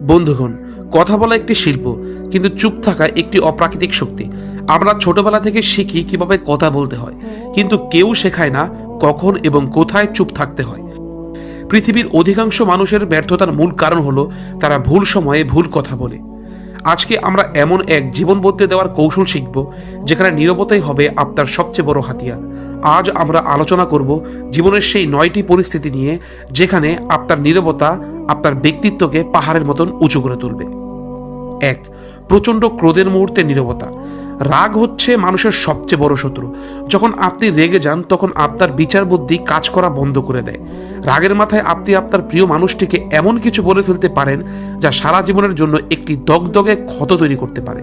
বন্ধুগণ, কথা বলা একটি শিল্প, কিন্তু চুপ থাকা একটি অপ্রাকৃতিক শক্তি। আমরা ছোটবেলা থেকে শিখি কীভাবে কথা বলতে হয়, কিন্তু কেউ শেখায় না কখন এবং কোথায় চুপ থাকতে হয়। পৃথিবীর অধিকাংশ মানুষের ব্যর্থতার মূল কারণ হলো তারা ভুল সময়ে ভুল কথা বলে। আজকে আমরা এমন এক জীবন বদলে দেওয়ার কৌশল শিখব, যেখানে নিরবতাই হবে আপনার সবচেয়ে বড় হাতিয়ার। আজ আমরা আলোচনা করব জীবনের সেই নয়টি পরিস্থিতি নিয়ে, যেখানে আপনার নিরবতা আপনার ব্যক্তিত্বকে পাহাড়ের মতন উঁচু করে তুলবে। এক, প্রচণ্ড ক্রোধের মুহূর্তে নীরবতা। রাগ হচ্ছে মানুষের সবচেয়ে বড় শত্রু। যখন আপনি রেগে যান, তখন আপনার বিচার বুদ্ধি কাজ করা বন্ধ করে দেয়। রাগের মাথায় আপনি আপনার প্রিয় মানুষটিকে এমন কিছু বলে ফেলতে পারেন, যা সারা জীবনের জন্য একটি দগদগে ক্ষত তৈরি করতে পারে।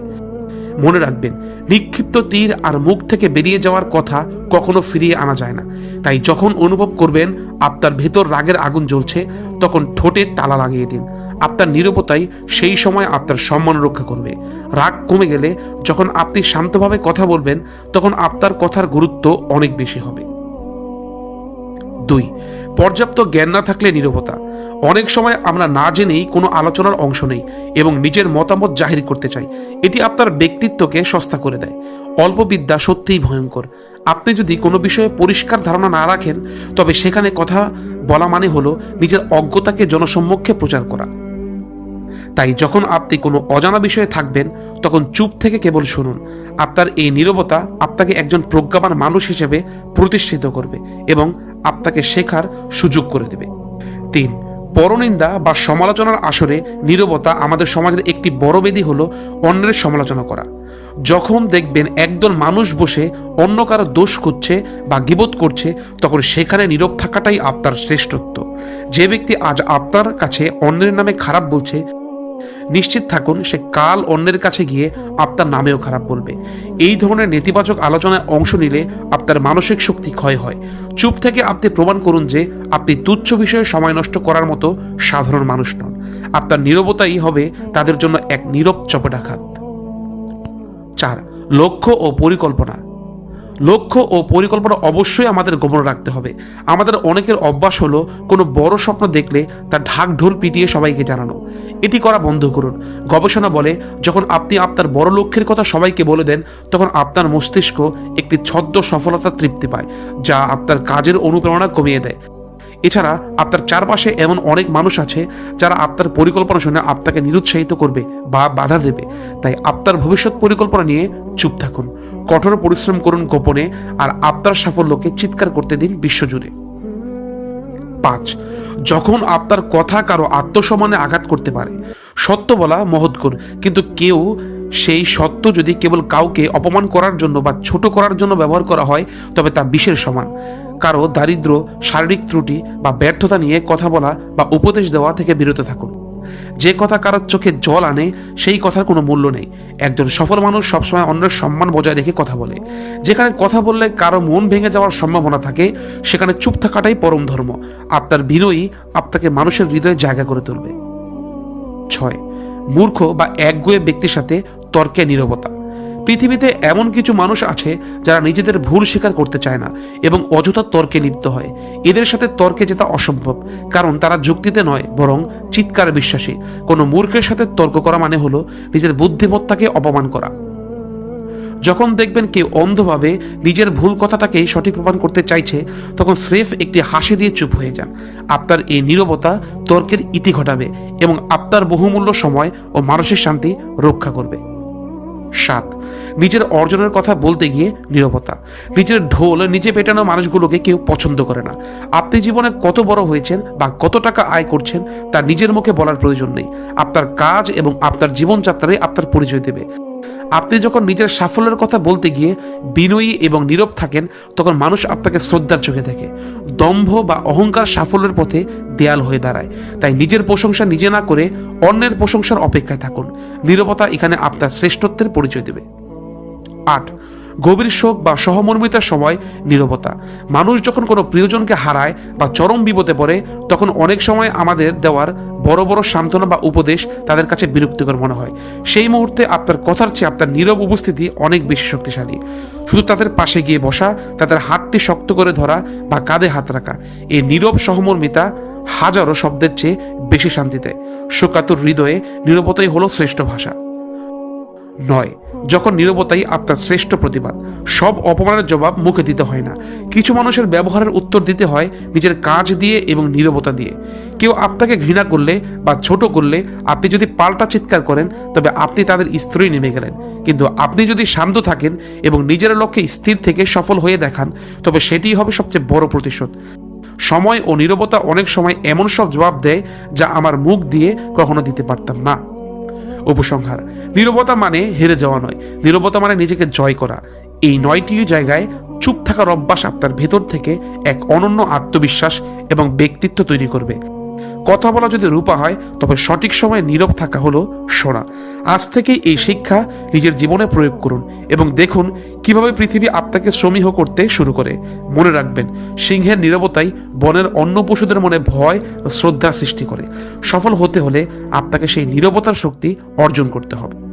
মনে রাখবেন, নিক্ষিপ্ত তীর আর মুখ থেকে বেরিয়ে যাওয়ার কথা কখনো ফিরিয়ে আনা যায় না। তাই যখন অনুভব করবেন আপনার ভেতর রাগের আগুন জ্বলছে, তখন ঠোঁটে তালা লাগিয়ে দিন। আপনার নিরবতাই সেই সময় আপনার সম্মান রক্ষা করবে। রাগ কমে গেলে যখন আপনি শান্তভাবে কথা বলবেন, তখন আপনার কথার গুরুত্ব অনেক বেশি হবে। দুই, পর্যাপ্ত জ্ঞান না থাকলে নীরবতা। অনেক সময় আমরা না জেনেই কোনো আলোচনার অংশ নেই এবং নিজের মতামত জাহির করতে চাই। এটি আপনার ব্যক্তিত্বকে সস্তা করে দেয়। অল্প বিদ্যা সত্যিই ভয়ঙ্কর। আপনি যদি কোনো বিষয়ে পরিষ্কার ধারণা না রাখেন, তবে সেখানে কথা বলা মানে হলো নিজের অজ্ঞতাকে জনসম্মুখে প্রচার করা। তাই যখন আপনি কোনো অজানা বিষয়ে থাকবেন, তখন চুপ থেকে কেবল শুনুন। আপনার এই নীরবতা আপনাকে একজন প্রজ্ঞাবান মানুষ হিসেবে প্রতিষ্ঠিত করবে এবং আপনাকে শেখার সুযোগ করে দেবে। তিন, পরনিন্দা বা সমালোচনার আসরে নীরবতা আমাদের সমাজের একটি বড় বেদি হলো অন্যের সমালোচনা করা। যখন দেখবেন একদল মানুষ বসে অন্য কারও দোষ করছে বা গিবোধ করছে, তখন সেখানে নীরব থাকাটাই আপনার শ্রেষ্ঠত্ব। যে ব্যক্তি আজ আপনার কাছে অন্যের নামে খারাপ বলছে নিশ্চিত থাকুন, সে কাল অন্যের কাছে গিয়ে আপনার নামেও খারাপ বলবে। এই ধরনের নেতিবাচক আলোচনায় অংশ নিলে আপনার মানসিক শক্তি ক্ষয় হয়। চুপ থেকে আপনি প্রমাণ করুন যে আপনি তুচ্ছ বিষয়ে সময় নষ্ট করার মতো সাধারণ মানুষ নন। আপনার নীরবতাই হবে তাদের জন্য এক নীরব চপেটাঘাত। চার, লক্ষ্য ও পরিকল্পনা। লক্ষ্য ও পরিকল্পনা অবশ্যই আমাদের গোপন রাখতে হবে। আমাদের অনেকের অভ্যাস হলো কোনো বড় স্বপ্ন দেখলে তা ঢাক ঢোল পিটিয়ে সবাইকে জানানো। এটি করা বন্ধ করুন। গবেষণা বলে, যখন আপনি আপনার বড় লক্ষ্যের কথা সবাইকে বলে দেন, তখন আপনার মস্তিষ্ক একটি ছদ্ম সফলতা তৃপ্তি পায়, যা আপনার কাজের অনুপ্রেরণা কমিয়ে দেয়। এছাড়া আপনার চারপাশে এমন অনেক মানুষ আছে যারা আপনার পরিকল্পনা শুনে আপনাকে নিরুৎসাহিত করবে বা বাধা দেবে। তাই আপনার ভবিষ্যৎ পরিকল্পনা নিয়ে চুপ থাকুন, কঠোর পরিশ্রম করুন গোপনে আর আপনার সাফল্যকে চিৎকার করতে দিন বিশ্বজুড়ে। পাঁচ, যখন আপনার কথা কারও আত্মসম্মানে আঘাত করতে পারে, সত্য বলা মহৎগুণ কিন্তু কেউ সেই সত্য যদি কেবল কাউকে অপমান করার জন্য বা ছোট করার জন্য ব্যবহার করা হয়, তবে তা বিষের সমান। কারও দারিদ্র, শারীরিক ত্রুটি বা ব্যর্থতা নিয়ে কথা বলা বা উপদেশ দেওয়া থেকে বিরত থাকুন। যে কথা কারোর চোখে জল আনে, সেই কথার কোনো মূল্য নেই। একজন সফল মানুষ সবসময় অন্যের সম্মান বজায় রেখে কথা বলে। যেখানে কথা বললে কারও মন ভেঙে যাওয়ার সম্ভাবনা থাকে, সেখানে চুপ থাকাটাই পরম ধর্ম। আপনার বিনয়ী আপনাকে মানুষের হৃদয়ে জায়গা করে তুলবে। ছয়, মূর্খ বা একগুয়ে ব্যক্তির সাথে তর্কে নীরবতা। পৃথিবীতে এমন কিছু মানুষ আছে যারা নিজেদের ভুল স্বীকার করতে চায় না এবং অযথা তর্কে লিপ্ত হয়। এদের সাথে তর্কে জেতা অসম্ভব, কারণ তারা যুক্তিতে নয়, বরং চিৎকার বিশ্বাসী। কোনো মূর্খের সাথে তর্ক করা মানে হলো নিজের বুদ্ধিমত্তাকে অপমান করা। যখন দেখবেন কেউ অন্ধভাবে নিজের ভুল কথাটাকেই সঠিক প্রমাণ করতে চাইছে, তখন স্রেফ একটি হাসি দিয়ে চুপ হয়ে যান। আপনার এই নীরবতা তর্কের ইতি ঘটাবে এবং আপনার বহুমূল্য সময় ও মানসিক শান্তি রক্ষা করবে। সাত। নিজের অর্জনের কথা বলতে গিয়ে নিরবতা। নিজের ঢোল নিজে পেটানো মানুষগুলোকে কেউ পছন্দ করে না। আপনি জীবনে কত বড় হয়েছেন বা কত টাকা আয় করছেন তা নিজের মুখে বলার প্রয়োজন নেই। আপনার কাজ এবং আপনার জীবনযাত্রায় আপনার পরিচয় দেবে। আপনি যখন নিজের সাফল্যের কথা বলতে গিয়ে বিনয়ী এবং নীরব থাকেন, তখন মানুষ আপনাকে শ্রদ্ধার চোখে দেখে। দম্ভ বা অহংকার সাফল্যের পথে দেয়াল হয়ে দাঁড়ায়। তাই নিজের প্রশংসা নিজে না করে অন্যের প্রশংসার অপেক্ষায় থাকুন। নীরবতা এখানে আপনার শ্রেষ্ঠত্বের পরিচয় দেবে। আট গভীর শোক বা সহমর্মিতার সময় নীরবতা। মানুষ যখন কোনো প্রিয়জনকে হারায় বা চরম বিপদে পড়ে, তখন অনেক সময় আমাদের দেওয়ার বড় বড় সান্ত্বনা বা উপদেশ তাদের কাছে বিরক্তিকর মনে হয়। সেই মুহূর্তে আপনার কথার চেয়ে আপনার নীরব উপস্থিতি অনেক বেশি শক্তিশালী। শুধু তাদের পাশে গিয়ে বসা, তাদের হাতটি শক্ত করে ধরা বা কাঁধে হাত রাখা, এই নীরব সহমর্মিতা হাজারো শব্দের চেয়ে বেশি শান্তি দেয় শোকাতুর হৃদয়ে নিরবতাই হলো শ্রেষ্ঠ ভাষা। নয়। যখন নীরবতাই আপনার শ্রেষ্ঠ প্রতিবাদ, সব অপমানের জবাব মুখে দিতে হয় না। কিছু মানুষের ব্যবহারের উত্তর দিতে হয় নিজের কাজ দিয়ে এবং নীরবতা দিয়ে। কেউ আপনাকে ঘৃণা করলে বা ছোট করলে আপনি যদি পাল্টা চিৎকার করেন, তবে আপনি তাদের স্ত্রী নেমে গেলেন। কিন্তু আপনি যদি শান্ত থাকেন এবং নিজের লক্ষ্যে স্থির থেকে সফল হয়ে দেখান, তবে সেটিই হবে সবচেয়ে বড় প্রতিশোধ। সময় ও নীরবতা অনেক সময় এমন সব জবাব দেয় যা আমার মুখ দিয়ে কখনো দিতে পারতাম না। উপসংহার। নিরবতা মানে হেরে যাওয়া নয়। নিরবতা মানে নিজেকে জয় করা। এই নয়টি জায়গায় চুপ থাকার অভ্যাস আপনার ভেতর থেকে এক অনন্য আত্মবিশ্বাস এবং ব্যক্তিত্ব তৈরি করবে। কথা বলা যদি রূপা হয়, তবে সঠিক সময়ে নীরব থাকা হলো শোনা আজ থেকেই এই শিক্ষা নিজের জীবনে প্রয়োগ করুন এবং দেখুন কীভাবে পৃথিবী আপনাকে সমীহ করতে শুরু করে। মনে রাখবেন, সিংহের নীরবতাই বনের অন্য পশুদের মনে ভয় শ্রদ্ধা সৃষ্টি করে। সফল হতে হলে আপনাকে সেই নীরবতার শক্তি অর্জন করতে হবে।